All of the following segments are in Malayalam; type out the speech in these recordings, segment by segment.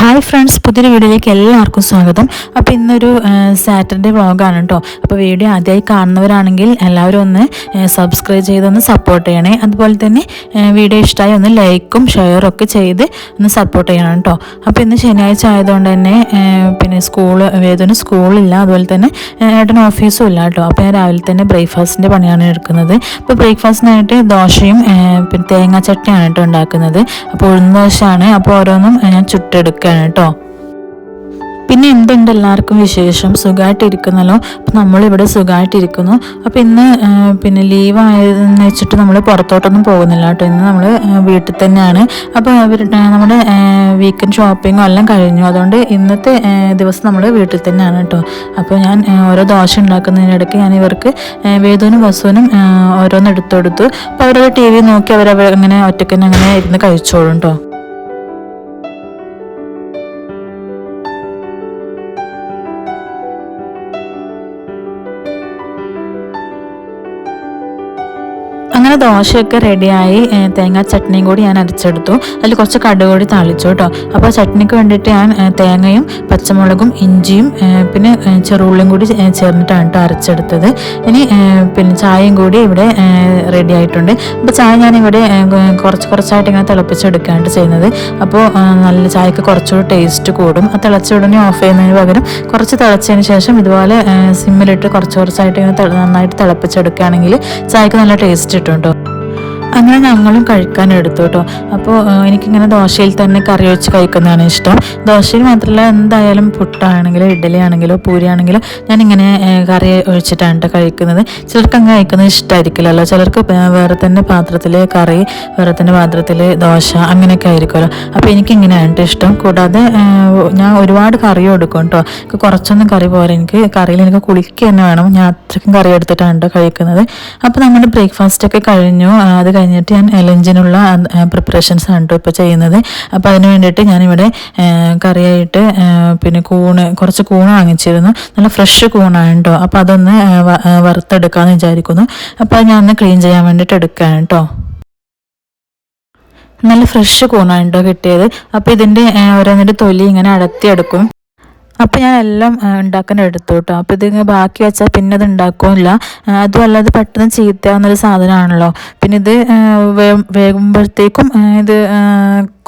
ഹായ് ഫ്രണ്ട്സ് പുതിയൊരു വീഡിയോയിലേക്ക് എല്ലാവർക്കും സ്വാഗതം. അപ്പോൾ ഇന്നൊരു സാറ്റർഡേ വ്ളോഗാണ് കേട്ടോ അപ്പോൾ വീഡിയോ ആദ്യമായി കാണുന്നവരാണെങ്കിൽ എല്ലാവരും ഒന്ന് സബ്സ്ക്രൈബ് ചെയ്തൊന്ന് സപ്പോർട്ട് ചെയ്യണേ. അതുപോലെ തന്നെ വീഡിയോ ഇഷ്ടമായി ഒന്ന് ലൈക്കും ഷെയറും ഒക്കെ ചെയ്ത് ഒന്ന് സപ്പോർട്ട് ചെയ്യണം കേട്ടോ അപ്പോൾ ഇന്ന് ശനിയാഴ്ച ആയതുകൊണ്ട് തന്നെ പിന്നെ സ്കൂൾ വേദന സ്കൂളില്ല. അതുപോലെ തന്നെ ഏട്ടൻ ഓഫീസും ഇല്ല കേട്ടോ അപ്പോൾ ഞാൻ രാവിലെ തന്നെ ബ്രേക്ക്ഫാസ്റ്റിന്റെ പണിയാണ് എടുക്കുന്നത്. അപ്പോൾ ബ്രേക്ക്ഫാസ്റ്റിനായിട്ട് ദോശയും പിന്നെ തേങ്ങാ ചട്ടയാണ് കേട്ടോ ഉണ്ടാക്കുന്നത്. അപ്പോൾ ഉഴുന്ന ദോശയാണ്. അപ്പോൾ ഓരോന്നും ഞാൻ ഞാൻ ചുട്ടെടുക്കുകയാണ് കേട്ടോ. പിന്നെ എന്തുണ്ട് എല്ലാവർക്കും വിശേഷം? സുഖമായിട്ടിരിക്കുന്നല്ലോ അപ്പം നമ്മളിവിടെ സുഖമായിട്ടിരിക്കുന്നു അപ്പം ഇന്ന് പിന്നെ ലീവ് ആയതെന്ന് വെച്ചിട്ട് നമ്മൾ പുറത്തോട്ടൊന്നും പോകുന്നില്ല കേട്ടോ. ഇന്ന് നമ്മൾ വീട്ടിൽ തന്നെയാണ്. അപ്പോൾ നമ്മുടെ വീക്കെൻഡ് ഷോപ്പിങ്ങും എല്ലാം കഴിഞ്ഞു. അതുകൊണ്ട് ഇന്നത്തെ ദിവസം നമ്മൾ വീട്ടിൽ തന്നെയാണ് കേട്ടോ. അപ്പോൾ ഞാൻ ഓരോ ദോശ ഉണ്ടാക്കുന്നതിനിടയ്ക്ക് ഞാൻ ഇവർക്ക് വേദുവിനും വസുവിനും ഓരോന്ന് എടുത്തു കൊടുത്തു. അപ്പോൾ അവരത് ടി വി നോക്കി അവരവർ അങ്ങനെ ഒറ്റയ്ക്ക് തന്നെ അങ്ങനെ ഇരുന്ന് കഴിച്ചോളും കേട്ടോ. അങ്ങനെ ദോശയൊക്കെ റെഡിയായി തേങ്ങാ ചട്നിയും കൂടി ഞാൻ അരച്ചെടുത്തു. അതിൽ കുറച്ച് കടുക് കൂടി താളിച്ചു കേട്ടോ. അപ്പോൾ ചട്നിക്ക് വേണ്ടിയിട്ട് ഞാൻ തേങ്ങയും പച്ചമുളകും ഇഞ്ചിയും പിന്നെ ചെറുള്ളിയും കൂടി ചേർന്നിട്ടാണ് കേട്ടോ അരച്ചെടുത്തത്. ഇനി പിന്നെ ചായയും കൂടി ഇവിടെ റെഡി ആയിട്ടുണ്ട്. അപ്പോൾ ചായ ഞാൻ ഇവിടെ കുറച്ച് കുറച്ചായിട്ട് ഇങ്ങനെ തിളപ്പിച്ചെടുക്കുകയാണ് ചെയ്യുന്നത്. അപ്പോൾ നല്ല ചായക്ക് കുറച്ചുകൂടി ടേസ്റ്റ് കൂടും. ആ തിളച്ച ഉടനെ ഓഫ് ചെയ്യുന്നതിന് പകരം കുറച്ച് തിളച്ചതിന് ശേഷം ഇതുപോലെ സിമ്മിലിട്ട് കുറച്ച് കുറച്ചായിട്ട് ഇങ്ങനെ നന്നായിട്ട് തിളപ്പിച്ചെടുക്കുകയാണെങ്കിൽ ചായക്ക് നല്ല ടേസ്റ്റ് കിട്ടും. കേട്ടോ അങ്ങനെ ഞങ്ങളും കഴിക്കാൻ എടുത്തു കേട്ടോ. അപ്പോൾ എനിക്കിങ്ങനെ ദോശയിൽ തന്നെ കറി വെച്ച് കഴിക്കുന്നതാണ് ഇഷ്ടം. ദോശയിൽ മാത്രമല്ല എന്തായാലും പുട്ടാണെങ്കിലോ ഇഡ്ഡലി ആണെങ്കിലോ പൂരി ആണെങ്കിലോ ഞാനിങ്ങനെ കറി ഒഴിച്ചിട്ടാണ് കേട്ടോ കഴിക്കുന്നത്. ചിലർക്ക് അങ്ങ് കഴിക്കുന്നത് ഇഷ്ടമായിരിക്കില്ലല്ലോ ചിലർക്ക് വേറെ തന്നെ പാത്രത്തിൽ കറി വേറെ തന്നെ പാത്രത്തിൽ ദോശ അങ്ങനെയൊക്കെ ആയിരിക്കുമല്ലോ. അപ്പോൾ എനിക്കിങ്ങനെയാണ് കേട്ടോ ഇഷ്ടം. കൂടാതെ ഞാൻ ഒരുപാട് കറി കൊടുക്കും കേട്ടോ. എനിക്ക് കുറച്ചൊന്നും കറി പോരാ. എനിക്ക് കറിയിൽ എനിക്ക് കുളിക്കുക തന്നെ വേണം. ഞാൻ അത്രയ്ക്കും കറി എടുത്തിട്ടാണ് കേട്ടോ കഴിക്കുന്നത്. അപ്പോൾ നമ്മുടെ ബ്രേക്ക്ഫാസ്റ്റ് ഒക്കെ കഴിഞ്ഞു അത് കഴിഞ്ഞിട്ട് ഞാൻ ലഞ്ചിനുള്ള പ്രിപ്പറേഷൻസ് ആണ് കേട്ടോ ഇപ്പോൾ ചെയ്യുന്നത്. അപ്പോൾ അതിന് വേണ്ടിയിട്ട് ഞാനിവിടെ കറിയായിട്ട് പിന്നെ കൂണ് കുറച്ച് കൂണ് വാങ്ങിച്ചിരുന്നു. നല്ല ഫ്രഷ് കൂണാണ് കേട്ടോ അപ്പോൾ അതൊന്ന് വറുത്തെടുക്കാമെന്ന് വിചാരിക്കുന്നു. അപ്പോൾ അത് ഞാൻ ഒന്ന് ക്ലീൻ ചെയ്യാൻ വേണ്ടിയിട്ട് എടുക്കുകയാണ് കേട്ടോ നല്ല ഫ്രഷ് കൂണാണ് കേട്ടോ കിട്ടിയത്. അപ്പോൾ ഇതിന്റെ ഓരോന്നിന്റെ തൊലി ഇങ്ങനെ അടത്തിയെടുക്കും. അപ്പോൾ ഞാൻ എല്ലാം ഉണ്ടാക്കാൻ എടുത്തു കേട്ടോ അപ്പോൾ ഇത് ബാക്കി വെച്ചാൽ പിന്നെ അത് ഉണ്ടാക്കുമില്ല അതുമല്ല ഇത് പെട്ടെന്ന് ചീത്തയാവുന്നൊരു സാധനമാണല്ലോ പിന്നെ ഇത് വേകുമ്പോഴത്തേക്കും ഇത്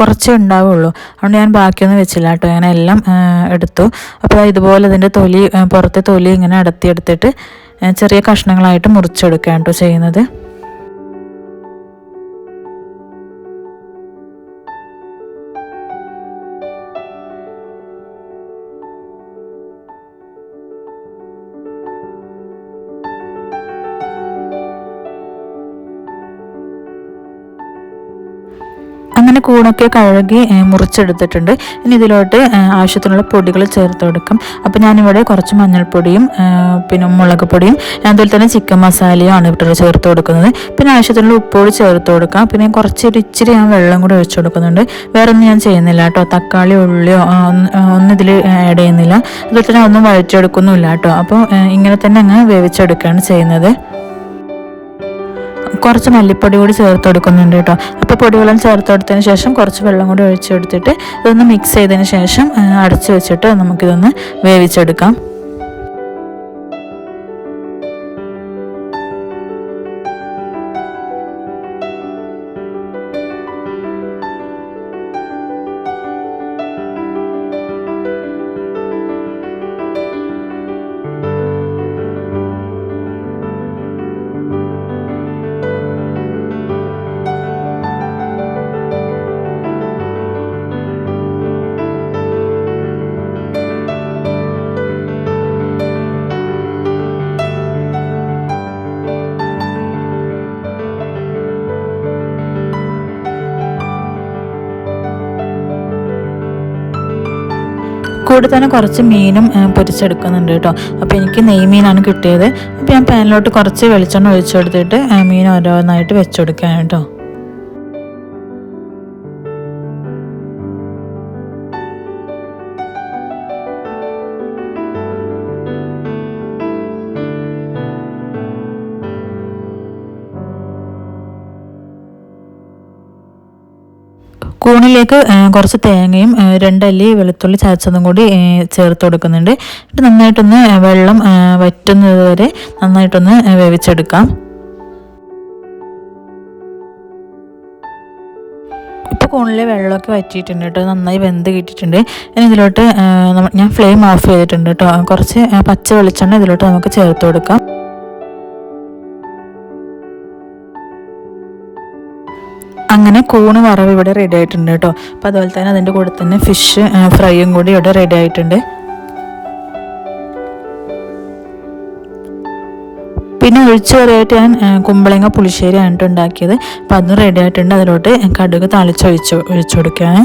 കുറച്ചേ ഉണ്ടാവുള്ളൂ. അതുകൊണ്ട് ഞാൻ ബാക്കിയൊന്നും വെച്ചില്ല കേട്ടോ ഞാൻ എല്ലാം എടുത്തു. അപ്പോൾ ഇതുപോലെ ഇതിന്റെ തൊലി പുറത്തെ തൊലി ഇങ്ങനെ അടത്തിയെടുത്തിട്ട് എടുത്തിട്ട് ചെറിയ കഷ്ണങ്ങളായിട്ട് മുറിച്ചെടുക്കുകയാണ് കേട്ടോ ചെയ്യുന്നത്. അങ്ങനെ കൂണൊക്കെ കഴുകി മുറിച്ചെടുത്തിട്ടുണ്ട്. ഇനി ഇതിലോട്ട് ആവശ്യത്തിനുള്ള പൊടികൾ ചേർത്ത് കൊടുക്കും. അപ്പോൾ ഞാനിവിടെ കുറച്ച് മഞ്ഞൾപ്പൊടിയും പിന്നെ മുളക് പൊടിയും അതുപോലെ തന്നെ ചിക്കൻ മസാലയും ആണ് ഇവിടെ ചേർത്ത് കൊടുക്കുന്നത്. പിന്നെ ആവശ്യത്തിനുള്ള ഉപ്പോട് ചേർത്ത് കൊടുക്കാം. പിന്നെ കുറച്ചൊരു ഇച്ചിരി ഞാൻ വെള്ളം കൂടി ഒഴിച്ചു കൊടുക്കുന്നുണ്ട്. വേറെ ഒന്നും ഞാൻ ചെയ്യുന്നില്ല കേട്ടോ. തക്കാളി ഉള്ളിയോ ഒന്ന്- ഇതിൽ ആഡ് ചെയ്യുന്നില്ല. അതുപോലെ തന്നെ ഒന്നും വഴറ്റിയെടുക്കുന്നുമില്ല കേട്ടോ. അപ്പോൾ ഇങ്ങനെ തന്നെ അങ്ങ് വേവിച്ചെടുക്കുകയാണ് ചെയ്യുന്നത്. കുറച്ച് മല്ലിപ്പൊടി കൂടി ചേർത്ത് കൊടുക്കുന്നുണ്ട് കേട്ടോ. അപ്പോൾ പൊടിവെള്ളം ചേർത്ത് കൊടുത്തതിന് ശേഷം കുറച്ച് വെള്ളം കൂടി ഒഴിച്ചെടുത്തിട്ട് ഇതൊന്ന് മിക്സ് ചെയ്തതിന് ശേഷം അടച്ചു വെച്ചിട്ട് നമുക്കിതൊന്ന് വേവിച്ചെടുക്കാം. കൂടെ തന്നെ കുറച്ച് മീനും പൊരിച്ചെടുക്കുന്നുണ്ട് കേട്ടോ. അപ്പോൾ എനിക്ക് നെയ്മീനാണ് കിട്ടിയത്. അപ്പോൾ ഞാൻ പാനിലോട്ട് കുറച്ച് വെളിച്ചെണ്ണ ഒഴിച്ചു കൊടുത്തിട്ട് മീൻ ഓരോന്നായിട്ട് വെച്ചു കൊടുക്കുകയാണ് കേട്ടോ. കൂണിലേക്ക് കുറച്ച് തേങ്ങയും രണ്ടല്ലി വെളുത്തുള്ളി ചതച്ചതും കൂടി ചേർത്ത് കൊടുക്കുന്നുണ്ട്. എന്നിട്ട് നന്നായിട്ടൊന്ന് വെള്ളം വറ്റുന്നത് വരെ നന്നായിട്ടൊന്ന് വേവിച്ചെടുക്കാം. ഇപ്പോൾ വെള്ളമൊക്കെ വറ്റിയിട്ടുണ്ട് കേട്ടോ. നന്നായി വെന്ത് കിട്ടിയിട്ടുണ്ട്. ഇനി ഇതിലോട്ട് ഞാൻ ഫ്ലെയിം ഓഫ് ചെയ്തിട്ടുണ്ട് കേട്ടോ. കുറച്ച് പച്ച വെളിച്ചെണ്ണ ഇതിലോട്ട് നമുക്ക് ചേർത്ത് കൊടുക്കാം. അങ്ങനെ കൂണ് വറവ് ഇവിടെ റെഡി ആയിട്ടുണ്ട് കേട്ടോ. അപ്പോൾ അതുപോലെ തന്നെ അതിന്റെ കൂടെ തന്നെ ഫിഷ് ഫ്രൈയും കൂടി ഇവിടെ റെഡി ആയിട്ടുണ്ട്. പിന്നെ ഒഴിച്ചു കറിയായിട്ട് ഞാൻ കുമ്പളങ്ങ പുളിശ്ശേരി ആയിട്ട് ഉണ്ടാക്കിയത്. അപ്പോൾ അതും റെഡി ആയിട്ടുണ്ട്. അതിലോട്ട് കടുക് തളിച്ചൊഴിച്ച് ഒഴിച്ചു കൊടുക്കുകയാണ്.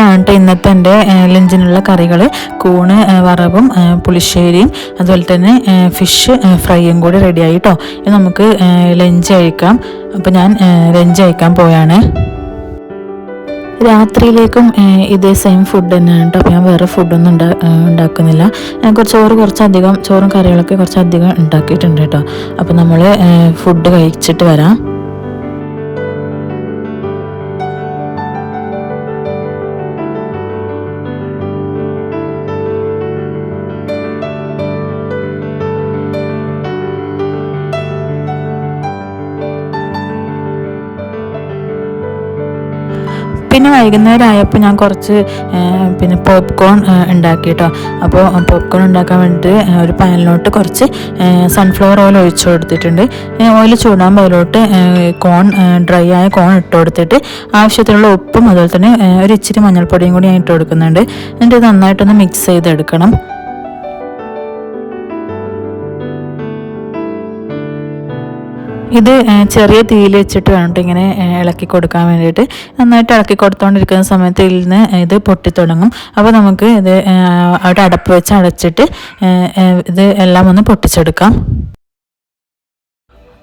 ഇത്രയാണ് കേട്ടോ ഇന്നത്തെ എന്റെ ലഞ്ചിനുള്ള കറികൾ കൂണ് വറവും പുളിശ്ശേരിയും അതുപോലെ തന്നെ ഫിഷ് ഫ്രൈയും കൂടി റെഡിയായി കേട്ടോ ഇത് നമുക്ക് ലഞ്ച് കഴിക്കാം. അപ്പോൾ ഞാൻ ലഞ്ച് കഴിക്കാൻ പോയാണ് രാത്രിയിലേക്കും ഇതേ സെയിം ഫുഡ് തന്നെയാണ് കേട്ടോ. അപ്പോൾ ഞാൻ വേറെ ഫുഡൊന്നും ഉണ്ടാ ഉണ്ടാക്കുന്നില്ല. കുറച്ച് ചോറ് കുറച്ചധികം ചോറും കറികളൊക്കെ കുറച്ചധികം ഉണ്ടാക്കിയിട്ടുണ്ട് കേട്ടോ. അപ്പോൾ നമ്മൾ ഫുഡ് കഴിച്ചിട്ട് വരാം. പിന്നെ വൈകുന്നേരം ആയപ്പോൾ ഞാൻ കുറച്ച് പിന്നെ പോപ്കോൺ ഉണ്ടാക്കി കേട്ടോ അപ്പോൾ പോപ്കോൺ ഉണ്ടാക്കാൻ വേണ്ടിയിട്ട് ഒരു പാനിലോട്ട് കുറച്ച് സൺഫ്ലവർ ഓയിൽ ഒഴിച്ചു കൊടുത്തിട്ടുണ്ട്. ഓയിൽ ചൂടാൻ അതിലോട്ട് കോൺ ഡ്രൈ ആയ കോൺ ഇട്ട് കൊടുത്തിട്ട് ആവശ്യത്തിനുള്ള ഉപ്പും അതുപോലെ തന്നെ ഒരു ഇച്ചിരി മഞ്ഞൾപ്പൊടിയും കൂടി ഞാൻ ഇട്ട് കൊടുക്കുന്നുണ്ട്. എന്നിട്ട് നന്നായിട്ടൊന്ന് മിക്സ് ചെയ്തെടുക്കണം. ഇത് ചെറിയ തീയിൽ വെച്ചിട്ട് വേണം ഇങ്ങനെ ഇളക്കി കൊടുക്കാൻ വേണ്ടിയിട്ട്. നന്നായിട്ട് ഇളക്കി കൊടുത്തുകൊണ്ടിരിക്കുന്ന സമയത്ത് ഇതിൽ നിന്ന് ഇത് പൊട്ടിത്തുടങ്ങും. അപ്പോൾ നമുക്ക് ഇത് അവിടെ അടപ്പ് വെച്ച് അടച്ചിട്ട് ഇത് എല്ലാം ഒന്ന് പൊട്ടിച്ചെടുക്കാം.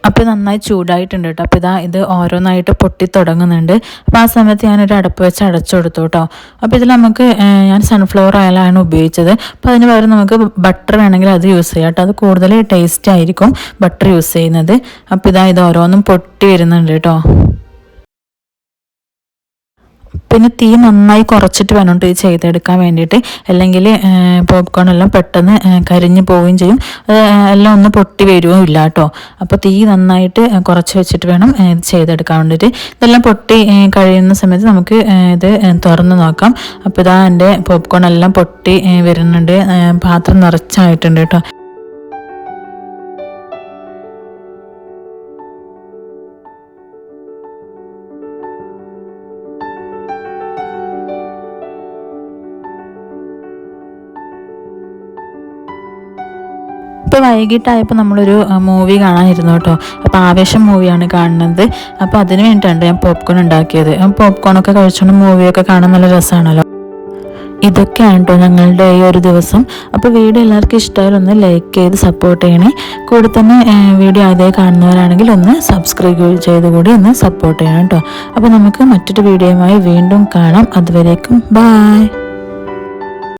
അപ്പോൾ നന്നായി ചൂടായിട്ടുണ്ട് കേട്ടോ അപ്പോൾ ഇതാ ഇത് ഓരോന്നായിട്ട് പൊട്ടി തുടങ്ങുന്നുണ്ട്. അപ്പോൾ ആ സമയത്ത് ഞാനൊരു അടപ്പ് വെച്ച് അടച്ചു കൊടുത്തു കേട്ടോ അപ്പോൾ ഇതിൽ നമുക്ക് ഞാൻ സൺഫ്ലവർ ഓയിലാണ് ഉപയോഗിച്ചത്. അപ്പോൾ അതിന് പകരം നമുക്ക് ബട്ടർ വേണമെങ്കിൽ അത് യൂസ് ചെയ്യാം കേട്ടോ അത് കൂടുതൽ ടേസ്റ്റ് ആയിരിക്കും ബട്ടർ യൂസ് ചെയ്യുന്നത്. അപ്പോൾ ഇതാ ഇത് ഓരോന്നും പൊട്ടി വരുന്നുണ്ട് കേട്ടോ പിന്നെ തീ നന്നായി കുറച്ചിട്ട് വേണം ഇത് ചെയ്തെടുക്കാൻ വേണ്ടിയിട്ട്. അല്ലെങ്കിൽ പോപ്കോൺ എല്ലാം പെട്ടെന്ന് കരിഞ്ഞു പോവുകയും ചെയ്യും. എല്ലാം ഒന്ന് പൊട്ടി വരുകയും ഇല്ല കേട്ടോ. അപ്പോൾ തീ നന്നായിട്ട് കുറച്ച് വെച്ചിട്ട് വേണം ഇത് ചെയ്തെടുക്കാൻ വേണ്ടിയിട്ട്. ഇതെല്ലാം പൊട്ടി കഴിയുന്ന സമയത്ത് നമുക്ക് ഇത് തുറന്ന് നോക്കാം. അപ്പോൾ ഇതാ എന്റെ പോപ്കോൺ എല്ലാം പൊട്ടി വരുന്നുണ്ട്. പാത്രം നിറച്ചായിട്ടുണ്ട് കേട്ടോ. ഇപ്പോൾ വൈകിട്ടായപ്പോൾ നമ്മളൊരു മൂവി കാണാനിരുന്നു കേട്ടോ. അപ്പോൾ ആവേശം മൂവിയാണ് കാണുന്നത്. അപ്പോൾ അതിന് വേണ്ടിയിട്ടാണ് ഞാൻ പോപ്കോൺ ഉണ്ടാക്കിയത്. പോപ്കോണൊക്കെ കഴിച്ചുകൊണ്ട് മൂവിയൊക്കെ കാണാൻ നല്ല രസമാണല്ലോ ഇതൊക്കെയാണ് കേട്ടോ ഞങ്ങളുടെ ഈ ഒരു ദിവസം. അപ്പോൾ വീഡിയോ എല്ലാവർക്കും ഇഷ്ടമായാലും ഒന്ന് ലൈക്ക് ചെയ്ത് സപ്പോർട്ട് ചെയ്യണേ. കൂടെ തന്നെ വീഡിയോ ആദ്യമായി കാണുന്നവരാണെങ്കിൽ ഒന്ന് സബ്സ്ക്രൈബ് ചെയ്ത് കൂടി ഒന്ന് സപ്പോർട്ട് ചെയ്യണം കേട്ടോ. അപ്പോൾ നമുക്ക് മറ്റൊരു വീഡിയോയുമായി വീണ്ടും കാണാം. അതുവരേക്കും ബായ്